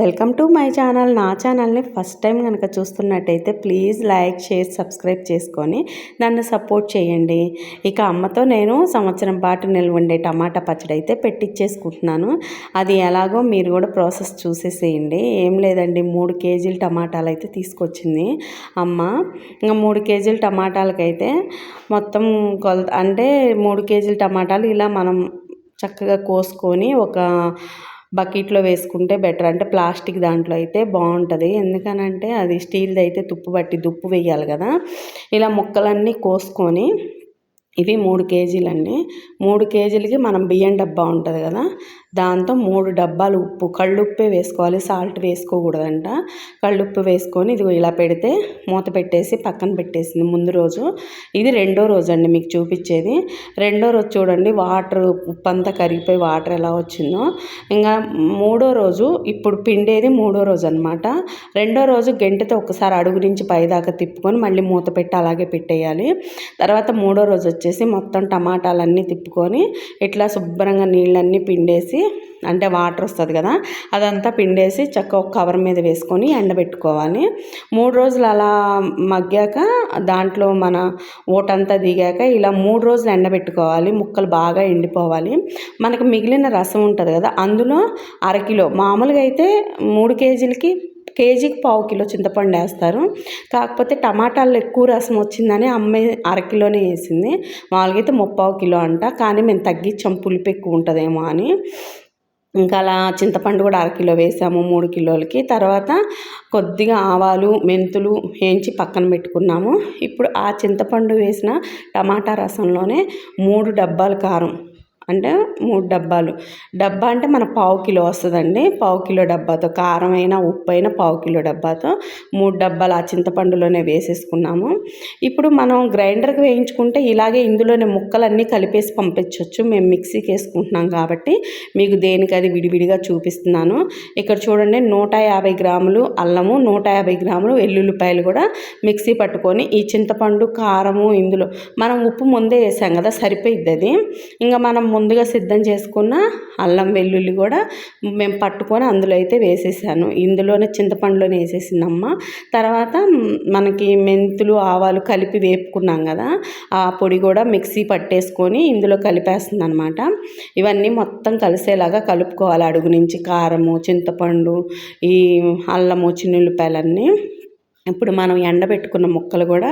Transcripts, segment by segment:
Welcome to my channel. నా ఛానల్ని first time కనుక చూస్తున్నట్టయితే ప్లీజ్ లైక్ షేర్ సబ్స్క్రైబ్ చేసుకొని నన్ను సపోర్ట్ చేయండి. ఇక అమ్మతో నేను సంవత్సరం పాటు నిల్వ ఉండే టమాటా పచ్చడి అయితే పెట్టించేసుకుంటున్నాను అది ఎలాగో మీరు కూడా ప్రాసెస్ చూసేసేయండి. ఏం లేదండి మూడు కేజీలు టమాటాలు అయితే తీసుకొచ్చింది అమ్మ. ఇంకా మూడు కేజీలు టమాటాలకైతే మొత్తం కొలత అంటే మూడు కేజీలు టమాటాలు ఇలా మనం చక్కగా కోసుకొని ఒక బకెట్లో వేసుకుంటే బెటర్. అంటే ప్లాస్టిక్ దాంట్లో అయితే బాగుంటుంది. ఎందుకనంటే అది స్టీల్ది అయితే తుప్పు పట్టి దుప్పు వేయాలి కదా. ఇలా ముక్కలన్నీ కోసుకొని ఇవి మూడు కేజీలండి. మూడు కేజీలకి మనం బియ్యం డబ్బా ఉంటుంది కదా. దాంతో మూడు డబ్బాలు ఉప్పు కళ్ళుప్పే వేసుకోవాలి. సాల్ట్ వేసుకోకూడదంట. కళ్ళుప్పు వేసుకొని ఇది ఇలా పెడితే మూత పెట్టేసి పక్కన పెట్టేసింది. ముందు రోజు ఇది రెండో రోజు అండి మీకు చూపించేది. రెండో రోజు చూడండి వాటర్ ఉప్పు అంతా కరిగిపోయి వాటర్ ఎలా వచ్చిందో. ఇంకా మూడో రోజు ఇప్పుడు పిండేది మూడో రోజు అనమాట రెండో రోజు గంటతో ఒకసారి అడుగు నుంచి పైదాకా తిప్పుకొని మళ్ళీ మూత పెట్టి అలాగే పెట్టేయాలి. తర్వాత మూడో రోజు వచ్చేసి మొత్తం టమాటాలన్నీ తిప్పుకొని ఇట్లా శుభ్రంగా నీళ్ళన్నీ పిండేసి అంటే వాటర్ వస్తుంది కదా అదంతా పిండేసి చక్క ఒక కవర్ మీద వేసుకొని ఎండబెట్టుకోవాలి. మూడు రోజులు అలా మగ్గాక దాంట్లో మన ఓటంతా దిగాక ఇలా మూడు రోజులు ఎండబెట్టుకోవాలి ముక్కలు బాగా ఎండిపోవాలి. మనకు మిగిలిన రసం ఉంటుంది కదా అందులో అరకిలో మామూలుగా అయితే మూడు కేజీలకి కేజీకి పావు కిలో చింతపండు వేస్తారు. కాకపోతే టమాటాలు ఎక్కువ రసం వచ్చిందని అమ్మాయి అరకిలోనే వేసింది. మామూలుగా అయితే ముప్పావు కిలో అంట. కానీ మేము తగ్గించాం. పులుపు ఎక్కువ ఉంటుందేమో అని. ఇంకా అలా చింతపండు కూడా అరకిలో వేసాము మూడు కిలోలకి. తర్వాత కొద్దిగా ఆవాలు మెంతులు వేయించి పక్కన పెట్టుకున్నాము. ఇప్పుడు ఆ చింతపండు వేసిన టమాటా రసంలోనే మూడు డబ్బాలు కారం అంటే మూడు డబ్బాలు. డబ్బా అంటే మన పావు కిలో వస్తుందండి. పావు కిలో డబ్బాతో కారం అయినా ఉప్పు అయినా పావు కిలో డబ్బాతో మూడు డబ్బాలు ఆ చింతపండులోనే వేసేసుకున్నాము. ఇప్పుడు మనం గ్రైండర్కి వేయించుకుంటే ఇలాగే ఇందులోనే ముక్కలన్నీ కలిపేసి పంపించవచ్చు మేము మిక్సీకి వేసుకుంటున్నాం కాబట్టి మీకు దేనికి అది విడివిడిగా చూపిస్తున్నాను. ఇక్కడ చూడండి నూట యాభై గ్రాములు అల్లము నూట యాభై గ్రాములు వెల్లుల్లిపాయలు కూడా మిక్సీ పట్టుకొని ఈ చింతపండు కారము ఇందులో మనం ఉప్పు ముందే వేసాం కదా సరిపోయిద్ది అది ఇంకా మనం ముందుగా సిద్ధం చేసుకున్న అల్లం వెల్లుల్లి కూడా మేము పట్టుకొని అందులో అయితే వేసేసాను. ఇందులోనే చింతపండులోనే వేసేసిందమ్మ. తర్వాత మనకి మెంతులు ఆవాలు కలిపి వేపుకున్నాం కదా ఆ పొడి కూడా మిక్సీ పట్టేసుకొని ఇందులో కలిపేస్తుంది అనమాట ఇవన్నీ మొత్తం కలిసేలాగా కలుపుకోవాలి అడుగు నుంచి. కారము చింతపండు ఈ అల్లము చిన్నుల్లిపాయలన్నీ. ఇప్పుడు మనం ఎండబెట్టుకున్న ముక్కలు కూడా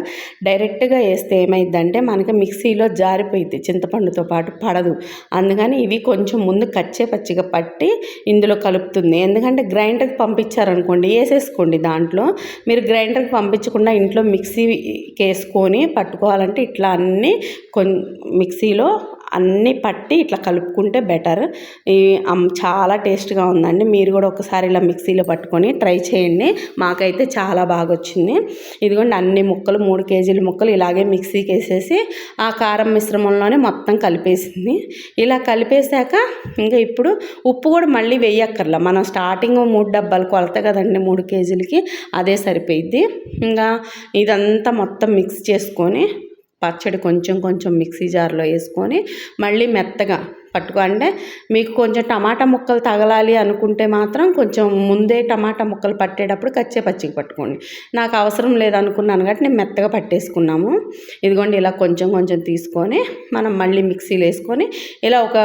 డైరెక్ట్గా వేస్తే ఏమైందంటే మనకి మిక్సీలో జారిపోయింది చింతపండుతో పాటు పడదు. అందుకని ఇవి కొంచెం ముందు కచ్చే పచ్చిగా పట్టి ఇందులో కలుపుతుంది. ఎందుకంటే గ్రైండర్కి పంపించారనుకోండి వేసేసుకోండి దాంట్లో. మీరు గ్రైండర్కి పంపించకుండా ఇంట్లో మిక్సీకి వేసుకొని పట్టుకోవాలంటే ఇట్లా అన్నీ కొన్ మిక్సీలో అన్నీ పట్టి ఇట్లా కలుపుకుంటే బెటర్. ఈ చాలా టేస్ట్గా ఉందండి. మీరు కూడా ఒకసారి ఇలా మిక్సీలో పట్టుకొని ట్రై చేయండి. మాకైతే చాలా బాగా వచ్చింది ఇదిగోండి అన్ని ముక్కలు మూడు కేజీల ముక్కలు ఇలాగే మిక్సీకి వేసేసి ఆ కారం మిశ్రమంలోనే మొత్తం కలిపేసింది. ఇలా కలిపేశాక ఇంకా ఇప్పుడు ఉప్పు కూడా మళ్ళీ వేయక్కర్లా. మనం స్టార్టింగ్ మూడు డబ్బాలు కొలత కదండి మూడు కేజీలకి అదే సరిపోయిద్ది. ఇంకా ఇదంతా మొత్తం మిక్స్ చేసుకొని పచ్చడి కొంచెం కొంచెం మిక్సీ జార్లో వేసుకొని మళ్ళీ మెత్తగా పట్టుకో అంటే మీకు కొంచెం టమాటా ముక్కలు తగలాలి అనుకుంటే మాత్రం కొంచెం ముందే టమాటా ముక్కలు పట్టేటప్పుడు కచ్చే పచ్చికి పట్టుకోండి. నాకు అవసరం లేదనుకున్నాను కాబట్టి నేను మెత్తగా పట్టేసుకున్నాము. ఇదిగోండి ఇలా కొంచెం కొంచెం తీసుకొని మనం మళ్ళీ మిక్సీలో వేసుకొని ఇలా ఒక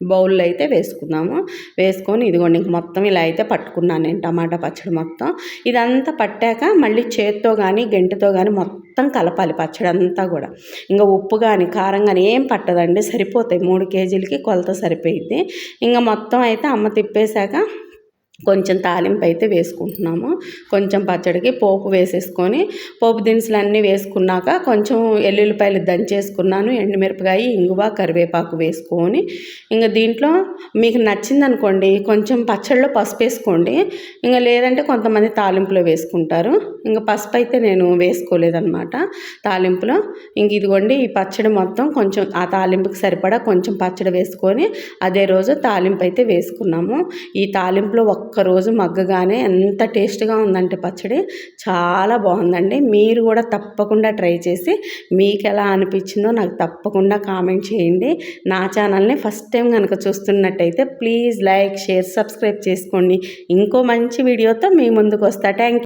బౌల్లో అయితే వేసుకుందాము వేసుకొని ఇదిగోండి ఇంక మొత్తం ఇలా అయితే పట్టుకున్నాను నేను టమాటా పచ్చడి మొత్తం. ఇదంతా పట్టాక మళ్ళీ చేత్తో కానీ గంటతో కానీ మొత్తం కలపాలి పచ్చడి అంతా కూడా. ఇంకా ఉప్పు కానీ కారం కానీ ఏం పట్టదండి సరిపోతాయి. మూడు కేజీలకి కొలత సరిపోయిద్ది. ఇంకా మొత్తం అయితే అమ్మ తిప్పేశాక కొంచెం తాలింపు అయితే వేసుకుంటున్నాము. కొంచెం పచ్చడికి పోపు వేసేసుకొని పోపు దినుసులు అన్నీ వేసుకున్నాక కొంచెం ఎల్లుల్లిపాయలు దంచేసుకున్నాను ఎండుమిరపకాయ ఇంగువ కరివేపాకు వేసుకొని. ఇంకా దీంట్లో మీకు నచ్చింది అనుకోండి కొంచెం పచ్చడిలో పసుపు వేసుకోండి. ఇంకా లేదంటే కొంతమంది తాలింపులో వేసుకుంటారు. ఇంకా పసుపు అయితే నేను వేసుకోలేదన్నమాట తాలింపులో. ఇంక ఇదిగోండి ఈ పచ్చడి మొత్తం కొంచెం ఆ తాలింపుకి సరిపడా కొంచెం పచ్చడి వేసుకొని అదే రోజు తాలింపు అయితే వేసుకున్నాము. ఈ తాలింపులో ఒక్క ఒక్కరోజు మగ్గగానే ఎంత టేస్ట్గా ఉందంటే పచ్చడి చాలా బాగుందండి. మీరు కూడా తప్పకుండా ట్రై చేసి మీకు ఎలా అనిపించిందో నాకు తప్పకుండా కామెంట్ చేయండి. నా ఛానల్ని ఫస్ట్ టైం కనుక చూస్తున్నట్టయితే ప్లీజ్ లైక్ షేర్ సబ్స్క్రైబ్ చేసుకోండి. ఇంకో మంచి వీడియోతో మీ ముందుకు వస్తా థ్యాంక్